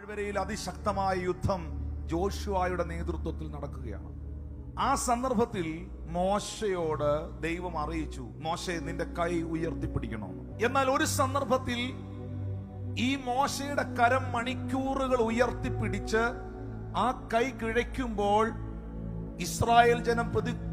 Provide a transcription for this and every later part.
താഴ്വരയിൽ അതിശക്തമായ യുദ്ധം ജോഷുവായുടെ നേതൃത്വത്തിൽ നടക്കുകയാണ്. ആ സന്ദർഭത്തിൽ മോശയോട് ദൈവം അറിയിച്ചു മോശ നിന്റെ കൈ ഉയർത്തിപ്പിടിക്കണമെന്ന് എന്നാൽ ഒരു സന്ദർഭത്തിൽ ഈ മോശയുടെ കരം മണിക്കൂറുകൾ ഉയർത്തിപ്പിടിച്ച് ആ കൈ കിഴയ്ക്കുമ്പോൾ ഇസ്രായേൽ ജനം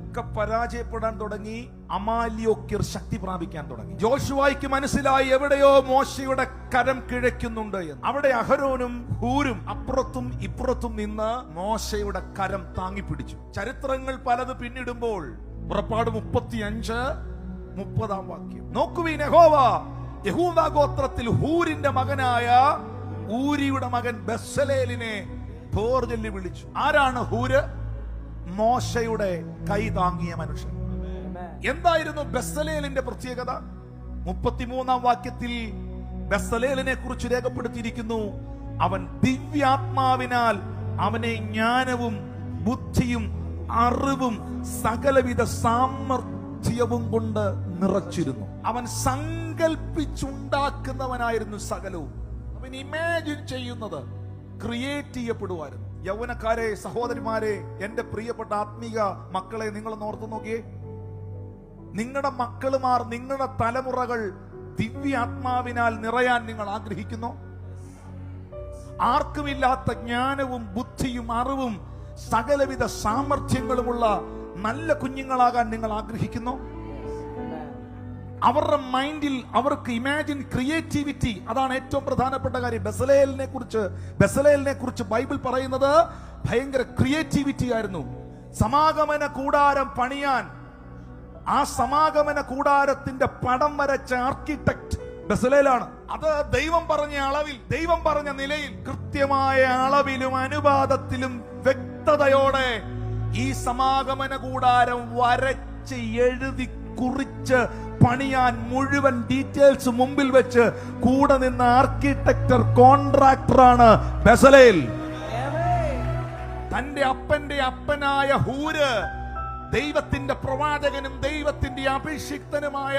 പതുക്കെ പരാജയപ്പെടാൻ തുടങ്ങി അമാലിയോക്കിർ ശക്തി പ്രാപിക്കാൻ തുടങ്ങി. ജോഷുവായിക്ക് മനസ്സിലായി എവിടെയോ മോശയുടെ കരം കിഴയ്ക്കുന്നുണ്ട് എന്ന്. അവിടെ അഹരോനും ഹൂരും അപ്പുറത്തും ഇപ്പുറത്തും നിന്ന് മോശയുടെ കരം താങ്ങിപ്പിടിച്ചു. ചരിത്രങ്ങൾ പലത് പിന്നിടുമ്പോൾ പുറപ്പാട് മുപ്പത്തി അഞ്ച് മുപ്പതാം വാക്യം. നോക്കുവീൻ യഹോവ യഹൂദ ഗോത്രത്തിൽ ഹൂരിന്റെ മകനായ ഊരിയുടെ മകൻ ബെസ്സലേലിനെ പോർ വിളിച്ചു. ആരാണ് ഹൂര്? മോശയുടെ കൈ താങ്ങിയ മനുഷ്യൻ. എന്തായിരുന്നു ബെസ്സലേലിന്റെ പ്രത്യേകത? മുപ്പത്തിമൂന്നാം വാക്യത്തിൽ ബെസ്സലേലിനെ കുറിച്ച് രേഖപ്പെടുത്തിയിരിക്കുന്നു. അവൻ ദിവ്യാത്മാവിനാൽ അവനെ ജ്ഞാനവും ബുദ്ധിയും അറിവും സകലവിധ സാമർഥ്യവും കൊണ്ട് നിറച്ചിരുന്നു. അവൻ സങ്കൽപ്പിച്ചുണ്ടാക്കുന്നവനായിരുന്നു സകലവും. അവൻ ഇമാജിൻ ചെയ്യുന്നത് ക്രിയേറ്റ് ചെയ്യപ്പെടുമായിരുന്നു യൗവനക്കാരെ സഹോദരിമാരെ എന്റെ പ്രിയപ്പെട്ട ആത്മീക മക്കളെ നിങ്ങൾ ഓർത്തു നോക്കിയേ. നിങ്ങളുടെ മക്കളുമാർ നിങ്ങളുടെ തലമുറകൾ ദിവ്യാത്മാവിനാൽ നിറയാൻ നിങ്ങൾ ആഗ്രഹിക്കുന്നു. ആർക്കുമില്ലാത്ത ജ്ഞാനവും ബുദ്ധിയും അറിവും സകലവിധ സാമർഥ്യങ്ങളുമുള്ള നല്ല കുഞ്ഞുങ്ങളാകാൻ നിങ്ങൾ ആഗ്രഹിക്കുന്നു. അവരുടെ മൈൻഡിൽ അവർക്ക് ഇമാജിൻ ക്രിയേറ്റിവിറ്റി അതാണ് ഏറ്റവും പ്രധാനപ്പെട്ട കാര്യം. ബസലേലിനെ കുറിച്ച് ബസലേലിനെ കുറിച്ച് ബൈബിൾ പറയുന്നത് ഭയങ്കര ക്രിയേറ്റിവിറ്റി ആയിരുന്നു. സമാഗമന കൂടാരം പണിയാൻ ആ സമാഗമന കൂടാരത്തിന്റെ പടം വരച്ച ആർക്കിടെക്ട് ബസലേലാണ്. അത് ദൈവം പറഞ്ഞ അളവിൽ ദൈവം പറഞ്ഞ നിലയിൽ കൃത്യമായ അളവിലും അനുപാതത്തിലും വ്യക്തതയോടെ ഈ സമാഗമന കൂടാരം വരച്ച് എഴുതി കുറിച്ച് പണിയാൻ മുഴുവൻ ഡീറ്റെയിൽസ് മുമ്പിൽ വെച്ച് കൂടെ നിന്ന ആർക്കിടെക്ടർ കോൺട്രാക്ടറാണ് ബസലയിൽ തന്റെ അപ്പന്റെ അപ്പനായ ഹൂര് ദൈവത്തിന്റെ പ്രവാചകനും ദൈവത്തിന്റെ അഭിഷിക്തനുമായ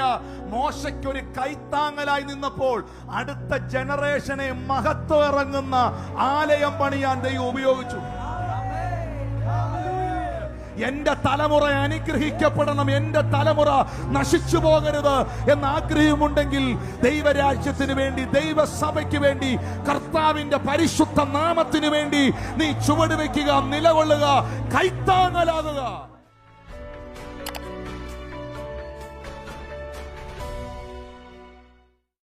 മോശയ്ക്കൊരു കൈത്താങ്ങലായി നിന്നപ്പോൾ അടുത്ത ജനറേഷനെ മഹത്വം ഇറങ്ങുന്ന ആലയം പണിയാൻ ദൈവം ഉപയോഗിച്ചു. എന്റെ തലമുറ അനുഗ്രഹിക്കപ്പെടണം എന്റെ തലമുറ നശിച്ചു പോകരുത് എന്ന ആഗ്രഹമുണ്ടെങ്കിൽ ദൈവരാജ്യത്തിന് വേണ്ടി ദൈവസഭയ്ക്ക് വേണ്ടി കർത്താവിന്റെ പരിശുദ്ധ നാമത്തിന് വേണ്ടി നീ ചുവട് വെക്കുക നിലകൊള്ളുക കൈത്താങ്ങലാകുക.